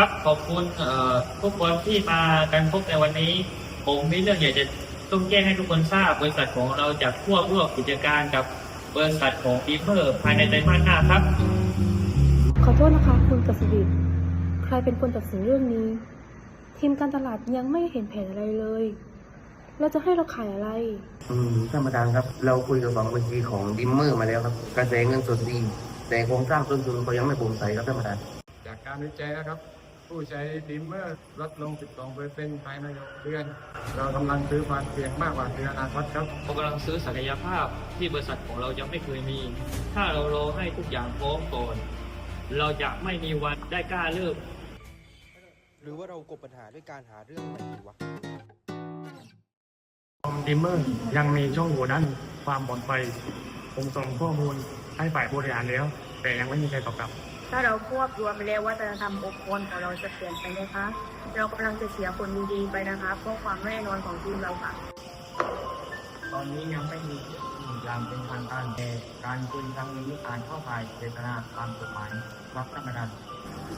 ครับขอบคุณเอ่อทุกคนที่มากันพบในวันนี้ ผมมีเรื่องอยากจะต้องแจ้งให้ทุกคนทราบบริษัทของเราจะควบรวมกิจการกับบริษัทของบีเมอร์ภายในไตรมาสหน้าครับ ขอโทษนะคะคุณกสิดิตใครเป็นคนตัดสินเรื่องนี้ ทีมการตลาดยังไม่เห็นแผนอะไรเลยแล้วจะให้เราขายอะไร อืมท่านประธานครับ เราคุยกับฝั่งบัญชีของดิมเมอร์มาแล้วครับ กระแสเงินสดดี แต่โครงสร้างต้นทุนเขายังไม่โปร่งใสครับท่านประธาน จากการวิจัยนะครับ ผู้ใช้ดิมเมอร์ลดลง 12เปอร์เซ็นต์ภายใน6เดือน เรากำลังซื้อความเสี่ยงมากกว่าในอนาคตครับเรากำลังซื้อศักยภาพที่บริษัทของเรายังไม่เคยมี ถ้าเรารอให้ทุกอย่างพร้อมก่อน เราจะไม่มีวันได้กล้าเริ่มหรือว่าเรากบปัญหาด้วยการหาเรื่องใหม่ดีวะดิมเมอร์ยังมีช่องโหว่ด้านความปลอดภัยผมส่งข้อมูลให้ฝ่ายบริหารแล้ว แต่ยังไม่มีใครตอบกลับ ถ้าเราควบรวมไปแล้ววัฒนธรรมองค์กรของเราจะเปลี่ยนไปไหมคะ เรากำลังจะเสียคนดีๆไปนะคะเพราะความไม่แน่นอนของทีมเราค่ะ ตอนนี้ยังไม่มีอย่างเป็นทางการแต่การคุยครั้งนี้การเข้าข่ายเจตนาตามกฎหมายรับท่านประธาน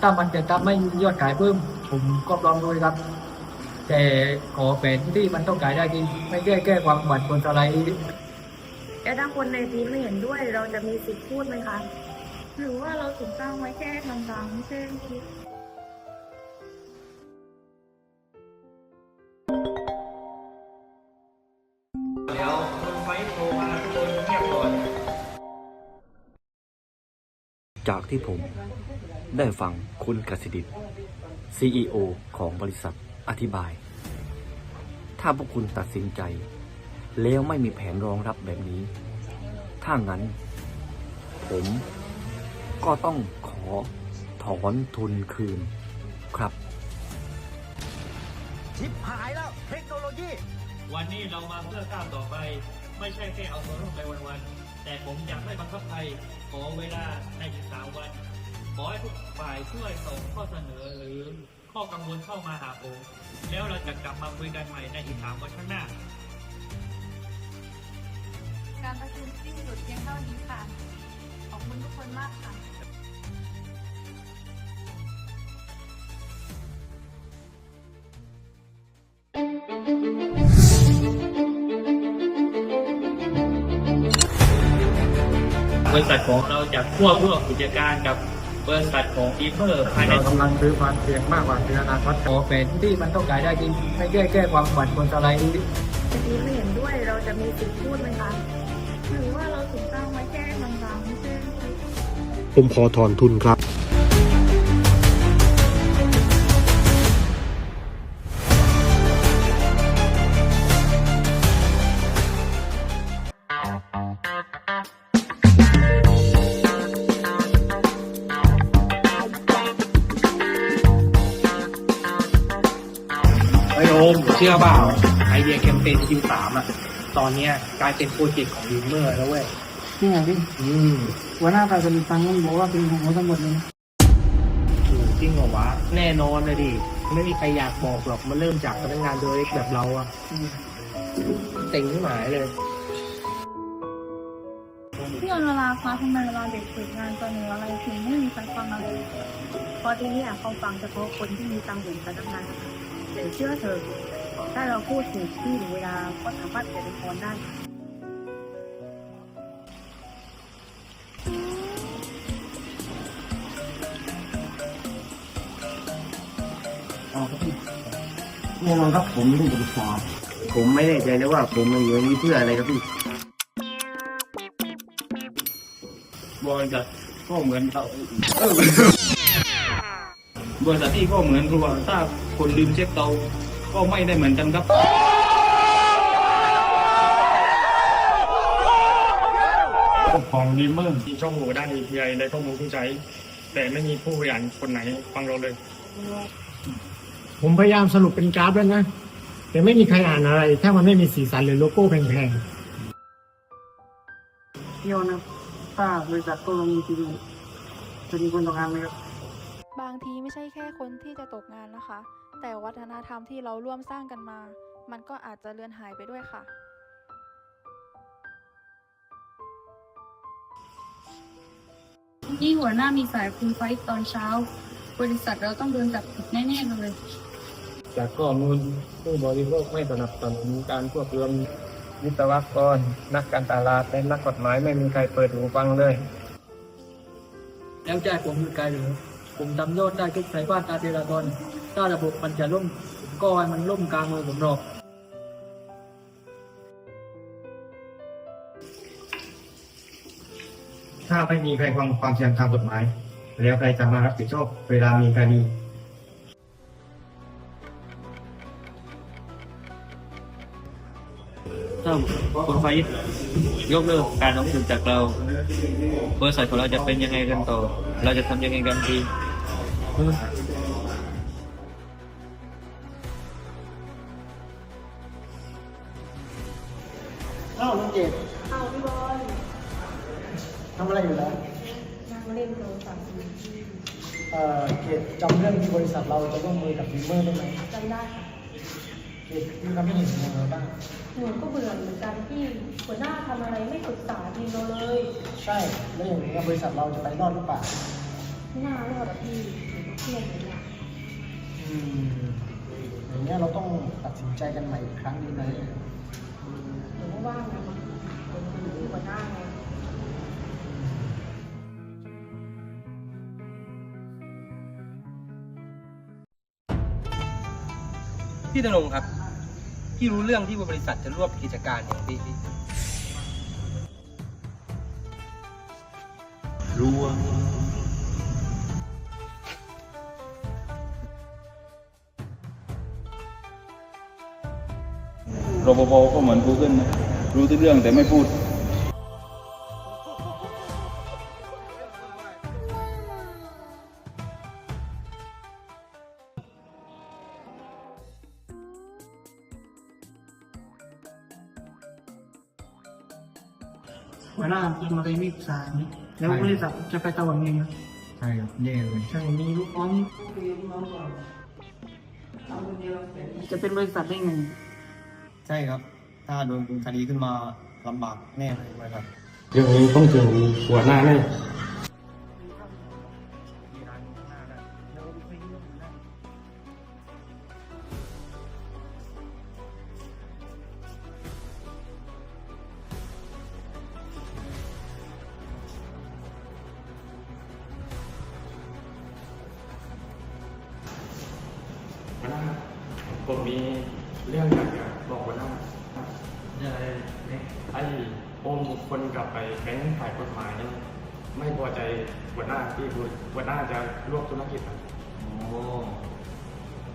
ถ้ามันจะทำให้ยอดขายเพิ่ม ผมก็พร้อมด้วยครับ แต่ขอแผนที่มันต้องขายได้จริงไม่แก้แก้ความหวั่นคนสไลด์แล้วถ้าคนในทีมไม่เห็นด้วยเราจะมีสิทธิ์พูดไหมคะ หรือว่าเราถูกตั้งไว้แค่ทำตามไม่ใช่คิดเดี๋ยวคนไฟโทรมาทุกคนเงียบก่อน จากที่ผมได้ฟังคุณกสิดิต CEO ของบริษัทอธิบาย ถ้าพวกคุณตัดสินใจ แล้วไม่มีแผนรองรับแบบนี้ ถ้างั้น ผม ก็ต้องขอถอนทุนคืนครับ ชิปหายแล้วเทคโนโลยี วันนี้เรามาเพื่อก้าวต่อไป ไม่ใช่แค่เอาตัวรอดไปวันๆแต่ผมอยากไม่บังคับใครขอเวลาในอีกสามวันขอให้ทุกฝ่ายช่วยส่งข้อเสนอหรือข้อกังวลเข้ามาหาผมแล้วเราจะกลับมาคุยกันใหม่ในอีกสามวันข้างหน้า การประชุมสิ้นสุดเพียงเท่านี้ค่ะ ขอบคุณทุกคนมากค่ะ บริษัทของเราจะควบรวมกิจการกับบริษัทของอีเมอร์ภายในเรากำลังซื้อความเสี่ยงมากกว่าในอนาคตขอแผนที่มันต้องขายได้จริงไม่แก้แก้ความหวั่นคนสไลด์ในทีมไม่เห็นด้วยเราจะมีสิทธิ์พูดไหมคะหรือว่าเราถูกตั้งไว้แค่ทำตามไม่ใช่คิดผมขอถอนทุนครับ ชื่อเปล่าไอเดียแคมเปญคิวสามอะ ตอนเนี้ยกลายเป็นโปรเจกต์ของยูเมอร์แล้วเว้ยนี่ไงพี่อืมหัวหน้าฝ่ายผลิตฟังก็บอกว่าเป็นของเขาทั้งหมดเลยนะโหจริงเหรอวะ แน่นอนเลยดิ ไม่มีใครอยากบอกหรอกมันเริ่มจากพนักงานตัวเล็กแบบเราอะเต็งที่หมายเลย พี่อนุราคะทำไมเวลาเด็กฝึกงานเสนออะไรถึงไม่มีใครฟังเราเลยเพราะที่เนี่ยเขาฟังเฉพาะคนที่มีตังค์เหมือนพนักงานแต่เชื่อเถอะ ถ้าเราพูดถูกที่หรือเวลาก็สามารถเปลี่ยนเป็นคนได้แน่นอนครับผมไม่ได้ปรึกษาผมไม่แน่ใจเลยว่าผมมาอยู่ในนี้เพื่ออะไรครับพี่บริษัทก็เหมือนเราเออบริษัทที่ก็เหมือนครัวถ้าคนลืมเช็คเตา ก็ไม่ได้เหมือนกันครับของดิมเมอร์มีช่องโหว่ด้าน API ในข้อมูลผู้ใช้ แต่ไม่มีผู้บริหารคนไหนฟังเราเลย ผมพยายามสรุปเป็นกราฟแล้วนะ แต่ไม่มีใครอ่านอะไร ถ้ามันไม่มีสีสันหรือโลโก้แพงพี่โยนะถ้าบริษัทก็ลงทีวีจะมีคนตกงานไหมครับ บางทีไม่ใช่แค่คนที่จะตกงานนะคะ แต่วัฒนธรรมที่เราร่วมสร้างกันมา มันก็อาจจะเลือนหายไปด้วยค่ะ นี่หัวหน้ามีสายคุณไฟตอนเช้า บริษัทเราต้องโดนจับผิดแน่ ๆ เลยๆจากข้อมูลผู้บริโภคไม่สนับสนุนการควบรวมวิศวกร นักการตลาดและนักกฎหมายไม่มีใครเปิดหูฟังเลย แล้วใจผมคือไกลหรือ ผมทำยอดได้ทุกสายบ้านตาเทราตอนถ้าระบบมันจะล่มก็ให้มันล่มกลางมือผมหรอกถ้าไม่มีใครฟังความเสี่ยงทางกฎหมาย แล้วใครจะมารับผิดชอบเวลามีคดีถ้าคนไฟยกเลิกการลงทุนจากเราบริษัทของเราจะเป็นยังไงกันต่อ เราจะทำยังไงกันดี อ้าวน้องเกดอ้าวพี่บอลทำอะไรอยู่แล้วนั่งเล่นโทรศัพท์เอ่อเกดจำเรื่องที่บริษัทเราจะร่วมมือกับดีเมอร์ได้ไหมจำได้ค่ะเกดมีความคิดเห็นยังไงบ้างหนูก็เบื่อเหมือนกันที่หัวหน้าทำอะไรไม่ปรึกษาทีมเราเลย ใช่ แล้วอย่างนี้บริษัทเราจะไปรอดหรือเปล่า ไม่น่ารอดอะพี่ หนูก็เครียดเลยอะอืมอย่างนี้ยเราต้องตัดสินใจกันใหม่อีกครั้งดีไหมหนูก็ว่างนะมันอยู่ที่หัวหน้าไงพี่ธนงครับ พี่รู้เรื่องที่บริษัทจะรวบกิจการอย่างพี่พี่ รู้ว่า รปภก็เหมือน Google นะรู้ทุกเรื่องแต่ไม่พูดหัวหน้าจะมาเป็นวิปสารแล้วบริษัทจะไปตะวันเองนะใช่ครับแย่เลยใช่มีลูกน้องจะเป็นบริษัทได้ไง ใช่ครับ ถ้าโดนคดีขึ้นมาลำบากแน่เลยครับเรื่องนี้ต้องเจอหัวหน้าแน่ ให้โอมบุคคลกับไปแก๊งฝ่ายกฎหมาย ไม่พอใจหัวหน้าที่หัวหน้าจะรวบธุรกิจครับ โอ้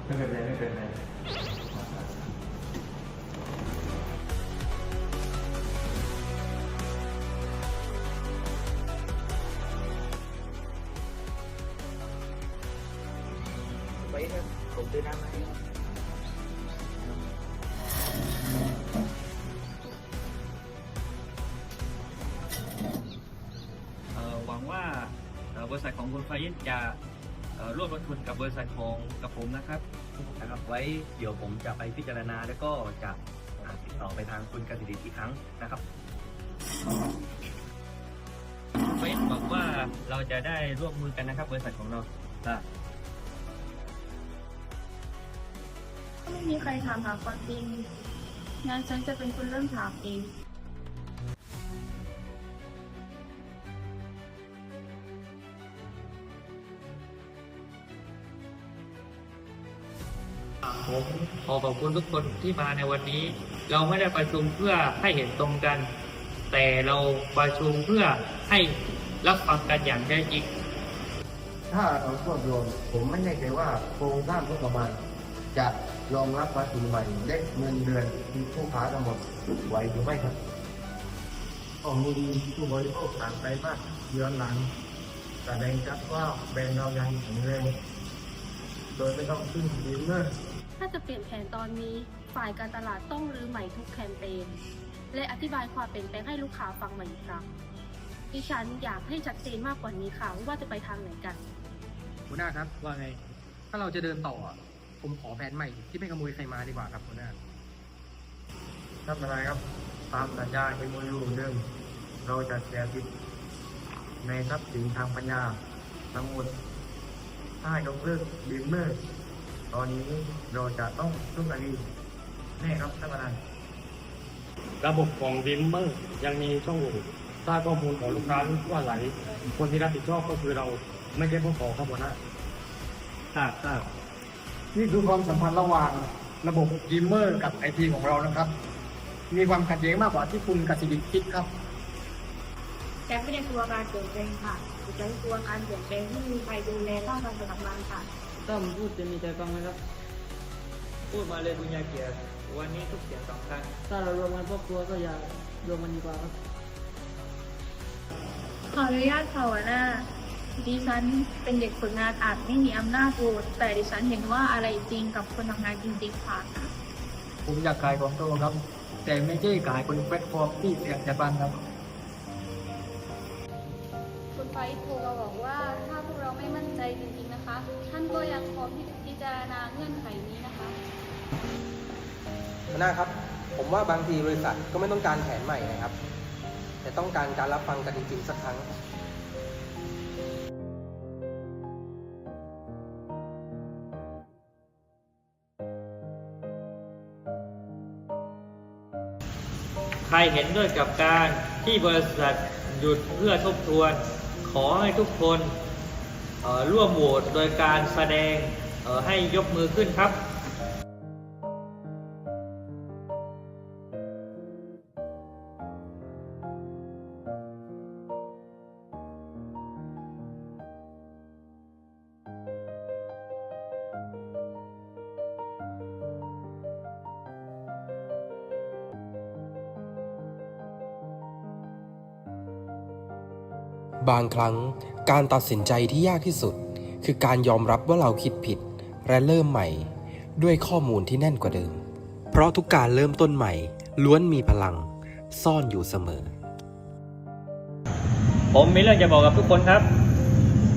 ไม่เป็นไรไม่เป็นไร บริษัทของคุณไฟยินจะร่วมลงทุนกับบริษัทของกับผมนะครับนะครับไว้เดี๋ยวผมจะไปพิจารณาแล้วก็จะติดต่อไปทางคุณกสิดิอีกครั้งนะครับไฟยินหวังว่าเราจะได้ร่วมมือกันนะครับ บริษัทของเราอะไม่มีใครถามหาความจริงงั้นฉันจะเป็นคนเริ่มถามเอง ผมขอขอบคุณทุกคนที่มาในวันนี้ เราไม่ได้ประชุมเพื่อให้เห็นตรงกัน แต่เราประชุมเพื่อให้รับฟังกันอย่างแท้จริงถ้าเรารวบรวมผมไม่แน่ใจว่าโครงสร้างงบประมาณจะรองรับภาษีใหม่และเงินเดือนที่ผู้ค้าทั้งหมดไหวหรือไม่ครับข้อมูลผู้บริโภคต่างไปมากย้อนหลังแสดงชัดว่าแบรนด์เรายังแข็งแรงโดยไม่ต้องพึ่งดีเมอร์ ถ้าจะเปลี่ยนแผนตอนนี้ไฟฝ่ายการตลาดต้องรื้อใหม่ทุกแคมเปญ และอธิบายความเปลี่ยนแปลงให้ลูกค้าฟังใหม่อีกครั้งดิฉันอยากให้ชัดเจนมากกว่านี้ค่ะว่าจะไปทางไหนกัน หัวหน้าครับว่าไง ถ้าเราจะเดินต่ออะผมขอแผนใหม่ที่ไม่ขโมยใครมาดีกว่าครับหัวหน้าทำอะไรครับตามสัญญาเป็นมูลรูเดิมเราจะเสียสิทธิ์ในทรัพย์สินทางปัญญาทั้งหมดถ้ายกเลิกบิมเมอร์ ตอนนี้เราจะต้องสู้คดีแน่ครับท่านประธานระบบของดิมเมอร์ยังมีช่องโหว่ถ้าข้อมูลของลูกค้ารั่วไหลคนที่รับผิดชอบก็คือเราไม่ใช่ผู้ขอครับหัวหน้าทราบทราบนี่คือความสัมพันธ์ระหว่างระบบยิมเมอร์กับไอทีของเรานะครับ มีความขัดแย้งมากกว่าที่คุณกสิดิตคิดครับแจ็คไม่ได้กลัวการเปลี่ยนแปลงค่ะแต่แจ็คกลัวการเปลี่ยนแปลงที่มีใครดูแลต้องการจะทำงานค่ะ ต้อมพูดจะมีใจฟังไหมครับ พูดมาเลยบุญญาเกียรติวันนี้ทุกเสียงสำคัญ ถ้าเรารวมกันครอบครัวก็อย่ารวมกันดีกว่าครับ ขออนุญาตค่ะหัวหน้า ดิฉันเป็นเด็กฝึกงานอาจไม่มีอำนาจโหวตแต่ดิฉันเห็นว่าอะไรจริงกับคนทำงานจริงๆค่ะ ผมอยากขายของโตครับ แต่ไม่ใช่ขายบนแพลตฟอร์มที่เสียจากบ้านครับ คุณไฟโทรมาบอการณาเงื่อนไขนี้นะคะหัวหน้าครับ ผมว่าบางทีบริษัทก็ไม่ต้องการแผนใหม่นะครับ แต่ต้องการการรับฟังกันจริงๆสักครั้ง ใครเห็นด้วยกับการที่บริษัทหยุดเพื่อทบทวน ขอให้ทุกคนเอ่อร่วมโหวตโดยการแสดงเอ่อ ให้ยกมือขึ้นครับ บางครั้งการตัดสินใจที่ยากที่สุด คือการยอมรับว่าเราคิดผิด และเริ่มใหม่ ด้วยข้อมูลที่แน่นกว่าเดิม เพราะทุกการเริ่มต้นใหม่ ล้วนมีพลัง ซ่อนอยู่เสมอ ผมมีเรื่องจะบอกกับทุกคนครับ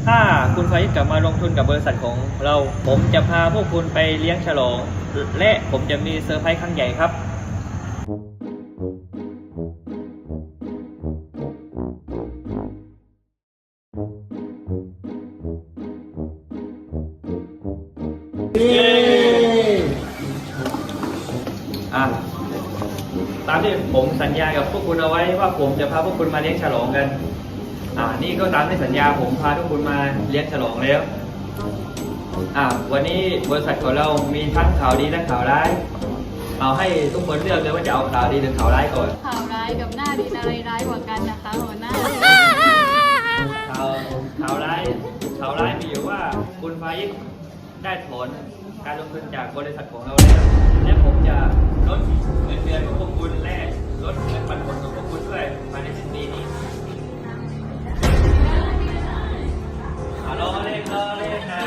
ถ้าคุณพายิกลับมาลงทุนกับบริษัทของเรา ผมจะพาพวกคุณไปเลี้ยงฉลอง และผมจะมีเซอร์ไพรส์ครั้งใหญ่ครับ อะตามที่ผมสัญญากับพวกคุณเอาไว้ว่าผมจะพาพวกคุณมาเลี้ยงฉลองกัน อ่า นี่ก็ตามที่สัญญาผมพาทุกคนมาเลี้ยงฉลองแล้ว อ่า วันนี้บริษัทของเรามีทั้งข่าวดีและข่าวร้าย เอาให้ทุกคนเลือกเลยว่าจะเอาข่าวดีหรือข่าวร้ายก่อน ข่าวร้ายกับหน้าดีอะไรร้ายกว่ากันนะคะหัวหน้า ข่าวข่าวร้ายข่าวร้ายมีอยู่ว่าคุณฟายิด ได้ถอนการลงทุนจากบริษัทของเราแล้วและผมจะลดเงินเดือนของพวกคุณและลดเงินปันผลของพวกคุณด้วยภายในสิ้นปีนี้อะรอเล่นรอเล่นนะ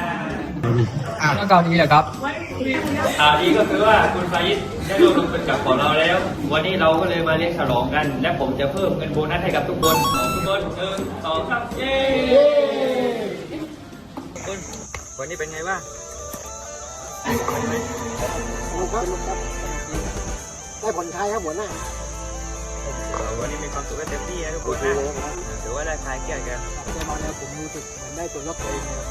อ่าก็ข่าวดีแหละครับข่าวดีก็คือว่าคุณฟายิดได้ร่วมลงทุนกับของเราแล้ว วันนี้เราก็เลยมาเลี้ยงฉลองกัน และผมจะเพิ่มเงินโบนัสให้กับทุกคนทุกคนหนึ่งสองสามเย้คุณวันนี้เป็นไงบ้าง ได้ผ่อนคลายครับหัวหน้าวันนี้มีความสุขกันเต็มที่นะทุกคนนะถือว่าได้คลายเครียดกันแน่นอนแล้วผมรู้สึกเหมือนได้ตัวล็อกตัวเองครับ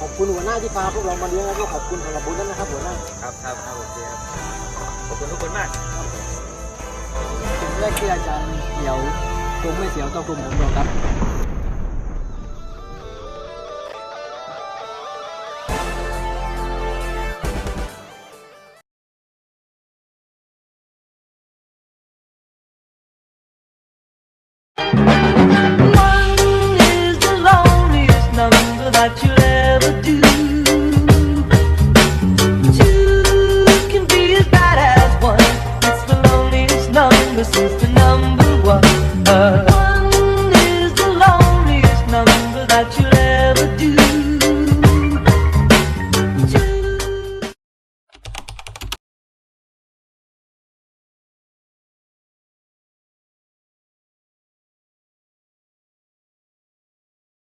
ขอบคุณหัวหน้าที่พาพวกเรามาเลี้ยงแล้วก็ขอบคุณสำหรับบุญนั้นนะครับหัวหน้าครับครับครับโอเคครับขอบคุณทุกคนมากถึงแรกที่อาจารย์เขียวคงไม่เสียวต่อกลุ่มผมหรอกครับ